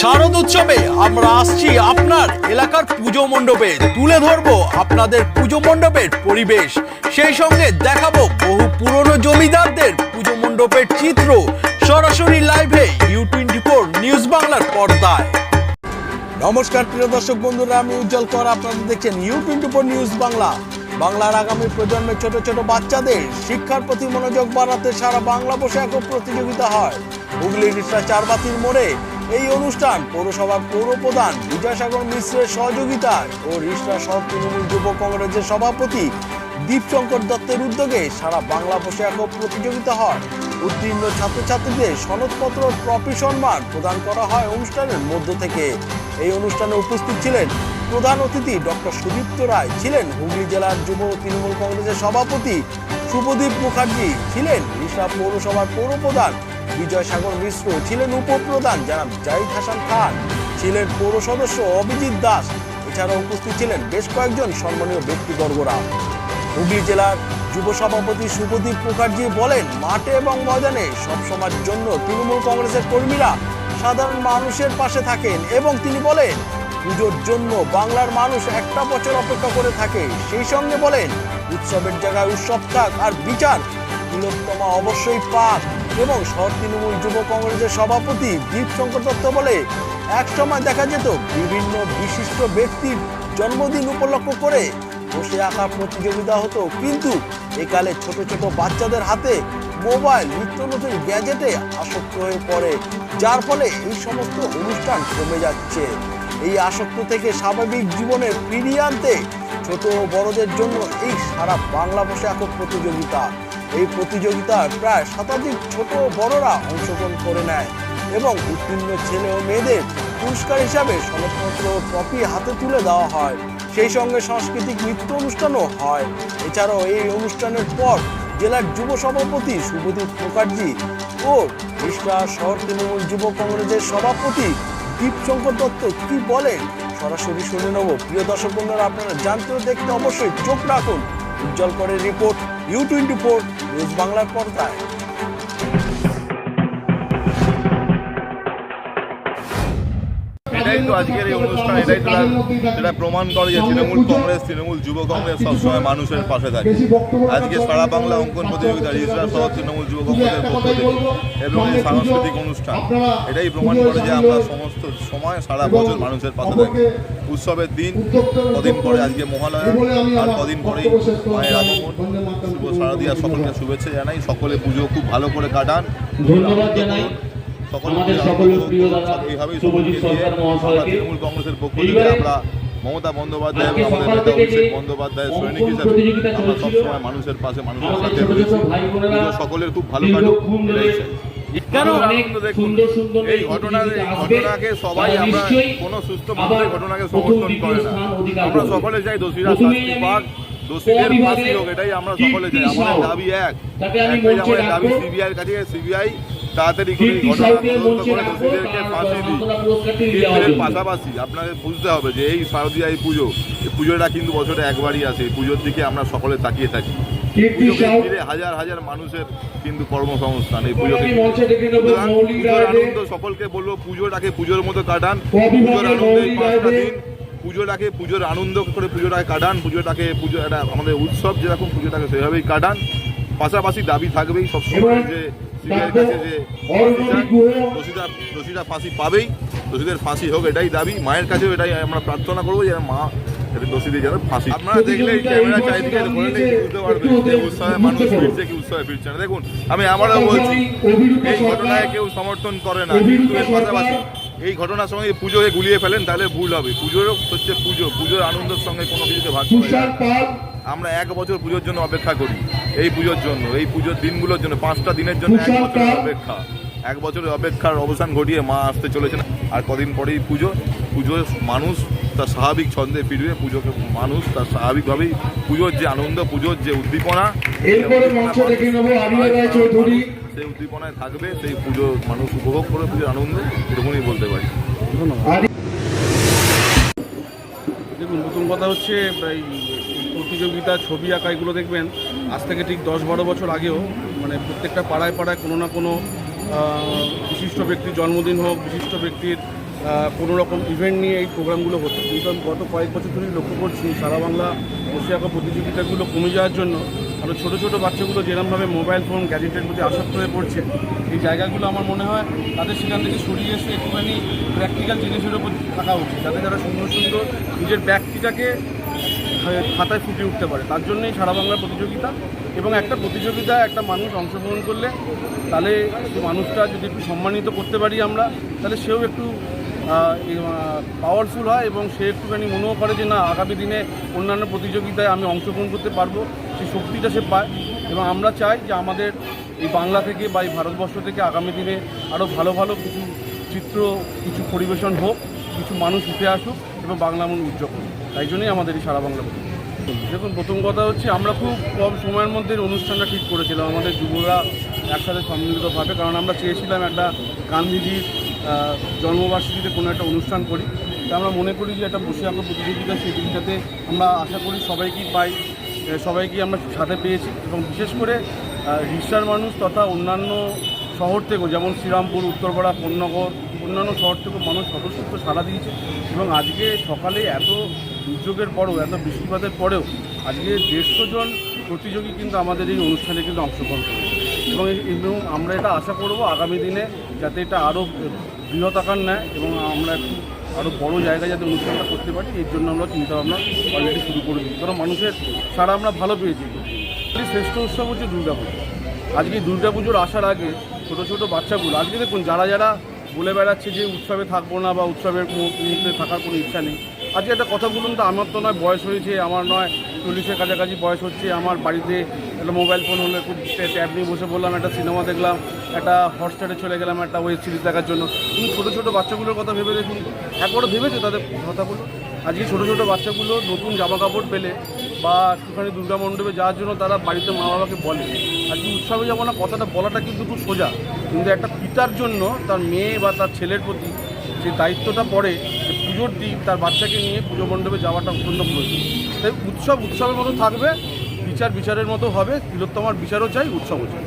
শারদ উৎসবে আমরা আসছি আপনার এলাকার পুজো মণ্ডপে। তুলে ধরবো আপনাদের পুজো মণ্ডপের পরিবেশ। সেই সঙ্গে দেখাবো বহু পুরনো জমিদারদের পুজো মণ্ডপের চিত্র। সরাসরি লাইভে ইউ টোয়েন্টি ফোর নিউজ বাংলার পর্দায়। নমস্কার, প্রিয় দর্শক বন্ধুরা, আমি উজ্জ্বল কর। আপনারা দেখছেন U twenty four news Bangla বাংলার আগামী প্রজন্মের ছোট ছোট বাচ্চাদের শিক্ষার প্রতি মনোযোগ বাড়াতে সারা বাংলা বসে এক প্রতিযোগিতা হয়। হুগলি রিসরা চারবাতির মোড়ে এই অনুষ্ঠান পৌরসভার পৌর প্রধান বিজয়সাগর মিশ্রের সহযোগিতায় ও রিসরা সহ তৃণমূল যুব কংগ্রেসের সভাপতি দীপশঙ্কর দত্তের উদ্যোগে সারা বাংলা বসে এক প্রতিযোগিতা হয়। উত্তীর্ণ ছাত্রছাত্রীদের সনদপত্র ট্রফি সম্মান প্রদান করা হয় অনুষ্ঠানের মধ্য থেকে। এই অনুষ্ঠানে উপস্থিত ছিলেন প্রধান অতিথি ডক্টর সুদীপ্ত রায়, ছিলেন হুগলি জেলার যুব তৃণমূল কংগ্রেসের সভাপতি শুভদীপ মুখার্জি, ছিলেন রিসা পৌরসভার পৌর প্রধান বিজয় সাগর মিশ্র ছিলেন উপপ্রধান জনাব জাহিদ হাসান খান ছিলেন পৌর সদস্য অভিজিৎ দাস। এছাড়াও উপস্থিত ছিলেন বেশ কয়েকজন সম্মানীয় ব্যক্তিবর্গরা। হুগলি জেলার যুব সভাপতি শুভদীপ মুখার্জি বলেন, মাঠে এবং ময়দানে সবসময়ের জন্য তৃণমূল কংগ্রেসের কর্মীরা সাধারণ মানুষের পাশে থাকেন এবং তিনি বলেন, পুজোর জন্য বাংলার মানুষ একটা বছর অপেক্ষা করে থাকে। সেই সঙ্গে বলেন, উৎসবের জায়গায় উৎসব থাক আর বিচার তিলোত্তমা অবশ্যই পাক। এবং শহর তৃণমূল যুব কংগ্রেসের সভাপতি দীপ শঙ্কর দত্ত বলে, এক সময় দেখা যেত বিভিন্ন বিশিষ্ট ব্যক্তির জন্মদিন উপলক্ষ করে বসে আঁকা প্রতিযোগিতা হতো। কিন্তু একালে ছোট ছোট বাচ্চাদের হাতে মোবাইল, নিত্য নতুন গ্যাজেটে আসক্ত হয়ে পড়ে, যার ফলে এই সমস্ত অনুষ্ঠান কমে যাচ্ছে। এই আসক্ত থেকে স্বাভাবিক জীবনে ফিরিয়ে আনতে ছোট ও বড়দের জন্য এই সারা বাংলা বসে আঁকো প্রতিযোগিতা। এই প্রতিযোগিতায় প্রায় শতাধিক ছোট বড়রা অংশগ্রহণ করে নেয় এবং উত্তীর্ণ ছেলে ও মেয়েদের পুরস্কার হিসাবে সনদপত্র ট্রফি হাতে তুলে দেওয়া হয়। সেই সঙ্গে সাংস্কৃতিক নৃত্য অনুষ্ঠানও হয়। এছাড়াও এই অনুষ্ঠানের পর জেলার যুব সভাপতি শুভদীপ মুখার্জি ও রিষ্টা শহর তৃণমূল যুব কংগ্রেসের সভাপতি দীপশঙ্কর দত্ত কি বলেন, সরাসরি শুনে নেব। প্রিয় দর্শক বন্ধুরা, আপনারা জানতে দেখতে অবশ্যই চোখ রাখুন। উজ্জ্বল করে report. U twenty four news বাংলার পর্দায়। এটাই তো আজকের এই অনুষ্ঠান, এটাই তো যেটা প্রমাণ করে যে তৃণমূল কংগ্রেস, তৃণমূল যুব কংগ্রেস সবসময় মানুষের পাশে থাকে। আজকে সারা বাংলা অঙ্কন প্রতিযোগিতা রিজরা সহ তৃণমূল যুব কংগ্রেসের পক্ষ থেকে এবং এই সাংস্কৃতিক অনুষ্ঠান, এটাই প্রমাণ করে যে আমরা সমস্ত সময় সারা বছর মানুষের পাশে থাকি। উৎসবের দিন কদিন পরে আজকে মহালয়া আর কদিন পরেই মায়ের আগমন। শুভ শারদীয়া সকলকে শুভেচ্ছা জানাই। সকলে পুজো খুব ভালো করে কাটান। ধন্যবাদ জানাই। সকল আমাদের সকলের প্রিয় দাদা শুভজিৎ সরকার মহাশয়কে। তৃণমূল কংগ্রেসের পক্ষ থেকে আমরা মমতা বন্দ্যোপাধ্যায় এবং আমাদের নেতা অভিষেক সৈনিক হিসেবে আমরা সবসময় মানুষের পাশে মানুষের সাথে সকলের খুব ভালো কাটুক। কেন? দেখুন। এই ঘটনা এই ঘটনাকে সবাই আমরা কোনো সুস্থ মানুষের ঘটনাকে সমর্থন করে না। আমরা সকলে চাই দোষীরা প্রথমেই শাস্তি পাক দোষীদের ফাঁসি হোক এটাই আমরা সকলে চাই। আমাদের দাবি এক। তাকে আমি একটাই আমাদের দাবি রাখব। কাছে সিবিআই তাড়াতাড়ি করে ঘটনা সাউকে তদন্ত করে দোষীদেরকে ফাঁসি দিই কিন্তু পাশাপাশি আপনাদের বুঝতে হবে যে এই শারদীয়া এই পুজো এই পুজোটা কিন্তু বছরে একবারই আসে। এই পুজোর দিকে আমরা সকলে তাকিয়ে থাকি। হাজার হাজার মানুষের কিন্তু কর্মসংস্থান এই পুজোকে পুজোর আনন্দ সকলকে বলব পুজোটাকে পুজোর মতো কাটান। পুজোর ভাবে আনন্দ এই মৌলিক পাঁচটা দিন পুজোটাকে পুজোর আনন্দ করে পুজোটাকে কাটান পুজোটাকে পুজো একটা আমাদের উৎসব যেরকম পুজোটাকে সেভাবেই কাটান। পাশাপাশি দাবি থাকবেই সবসময় যে সিবিআইয়ের কাছে যে দোষীরা দোষীরা ফাঁসি পাবেই দোষীদের ফাঁসি হোক এটাই দাবি। মায়ের কাছেও এটাই আমরা প্রার্থনা করব যে মা এদের দোষীদের যেন ফাঁসি। আপনারা দেখলে এই ক্যামেরা চারিদিকে ধরলে বুঝতে পারবেন যে উৎসবে মানুষ ফিরছে কি উৎসবে ফিরছে না। দেখুন আমি আমারও বলছি এই ঘটনায় কেউ সমর্থন করে না কিন্তু এর পাশাপাশি এই ঘটনার সঙ্গে পুজোকে গুলিয়ে ফেলেন তাহলে ভুল হবে। পুজোরও হচ্ছে পুজো পুজোর আনন্দের সঙ্গে কোনো কিছুকে ভাগ করা যায় না। আমরা এক বছর পুজোর জন্য অপেক্ষা করি এই পুজোর জন্য এই পুজোর দিনগুলোর জন্য পাঁচটা দিনের জন্য এক বছরের অপেক্ষা। এক বছরের অপেক্ষার অবসান ঘটিয়ে মা আসতে চলেছেন আর কদিন পরেই পুজো। পুজোর মানুষ তার স্বাভাবিক ছন্দে ফিরবে পুজোকে মানুষ তার স্বাভাবিকভাবেই পুজোর যে আনন্দ পুজোর যে উদ্দীপনা সেই উদ্দীপনায় থাকবে সেই পুজো মানুষ উপভোগ করে পুজোর আনন্দ এরকমই বলতে পারি। দেখুন নতুন কথা হচ্ছে এই প্রতিযোগিতা ছবি আঁকা এগুলো দেখবেন আজ থেকে ঠিক দশ বারো বছর আগেও মানে প্রত্যেকটা পাড়ায় পাড়ায় কোনো না কোনো বিশিষ্ট ব্যক্তির জন্মদিন হোক বিশিষ্ট ব্যক্তির কোনো রকম ইভেন্ট নিয়ে এই প্রোগ্রামগুলো হতো কিন্তু আমি গত কয়েক বছর ধরেই লক্ষ্য করছি সারা বাংলা বসে আঁকা প্রতিযোগিতাগুলো কমে যাওয়ার জন্য আরও ছোটো ছোটো বাচ্চাগুলো যেরকমভাবে মোবাইল ফোন গ্যাজেটের প্রতি আসক্ত হয়ে পড়ছে, এই জায়গাগুলো আমার মনে হয় তাদের সেখান থেকে সরিয়ে এসে একটুখানি প্র্যাকটিক্যাল জিনিসের উপর থাকা উচিত, যাতে যারা সুন্দর সুন্দর নিজের ব্যক্তিটাকে খাতায় ফুটে উঠতে পারে। তার জন্যই সারা বাংলার প্রতিযোগিতা এবং একটা প্রতিযোগিতা, একটা মানুষ অংশগ্রহণ করলে তাহলে মানুষটা যদি একটু সম্মানিত করতে পারি আমরা, তাহলে সেও একটু পাওয়ারফুল হয় এবং সে একটুখানি মনেও করে যে না, আগামী দিনে অন্যান্য প্রতিযোগিতায় আমি অংশগ্রহণ করতে পারব সেই শক্তিটা সে পায়। এবং আমরা চাই যে আমাদের এই বাংলা থেকে বা এই ভারতবর্ষ থেকে আগামী দিনে আরও ভালো ভালো কিছু চিত্র, কিছু পরিবেশন হোক, কিছু মানুষ উঠে আসুক এবং বাংলা মন উজ্জ্বল করুক। তাই জন্যই আমাদের এই সারা বাংলা। দেখুন, প্রথম কথা হচ্ছে আমরা খুব কম সময়ের মধ্যে অনুষ্ঠানটা ঠিক করেছিলাম। আমাদের যুবরা একসাথে সম্মিলিতভাবে, কারণ আমরা চেয়েছিলাম একটা গান্ধীজির জন্মবার্ষিকীতে কোনো একটা অনুষ্ঠান করি। তা আমরা মনে করি যে একটা বসে আঁকা প্রতিযোগিতা, সেই দিনটাতে আমরা আশা করি সবাইকেই পাই সবাইকেই আমরা সাথে পেয়েছি এবং বিশেষ করে রিক্সার মানুষ তথা অন্যান্য শহর থেকেও, যেমন শ্রীরামপুর উত্তরপাড়া কোন্নগর অন্যান্য শহর থেকেও মানুষ স্বতঃস্ফূর্ত সাড়া দিয়েছে এবং আজকে সকালে এত দুর্যোগের পরেও, এত বৃষ্টিপাতের পরেও আজকে দেড়শো জন প্রতিযোগী কিন্তু আমাদের এই অনুষ্ঠানে কিন্তু অংশগ্রহণ করেছে। এবং আমরা এটা আশা করব আগামী দিনে যাতে এটা আরও বৃহৎ আকার নেয় এবং আমরা একটু আরও বড় জায়গায় যাতে অনুষ্ঠানটা করতে পারি, এর জন্য আমরা চিন্তাভাবনা অলরেডি শুরু করে দিই কারণ মানুষের সারা আমরা ভালো পেয়েছি। শ্রেষ্ঠ উৎসব হচ্ছে দুর্গাপুজো আজকে দুর্গাপুজোর আসার আগে ছোটো ছোটো বাচ্চাগুলো, আজকে দেখুন, যারা যারা বলে বেড়াচ্ছে যে উৎসবে থাকব না বা উৎসবের মুহূর্তে থাকার কোনো ইচ্ছা নেই, আজকে একটা কথা বলুন তো, আমার তো নয় বয়স হয়েছে, আমার নয় চল্লিশের কাছাকাছি বয়স হচ্ছে, আমার বাড়িতে একটা মোবাইল ফোন হলে একটু ট্যাব নিয়ে বসে বললাম একটা সিনেমা দেখলাম একটা হটস্টারে চলে গেলাম, একটা ওয়েব সিরিজ দেখার জন্য। কিন্তু ছোটো ছোটো বাচ্চাগুলোর কথা ভেবে দেখুন, একবারও ভেবেছে তাদের কথাগুলো? আজকে ছোটো ছোটো বাচ্চাগুলো নতুন জামা কাপড় পেলে বা একটুখানি দুর্গা মণ্ডপে যাওয়ার জন্য তারা বাড়িতে মা বাবাকে বলে। আজকে উৎসবে যাব না, কথাটা বলাটা কিন্তু খুব সোজা। কিন্তু একটা পিতার জন্য তার মেয়ে বা তার ছেলের প্রতি যে দায়িত্বটা পড়ে, যে পুজোর দিন তার বাচ্চাকে নিয়ে পুজো মণ্ডপে যাওয়াটা অত্যন্ত প্রয়োজন। তাই উৎসব উৎসবের মতো থাকবে, বিচার বিচারের মতো হবে, তিলোত্তমার বিচারও চাই, উৎসবও চাই।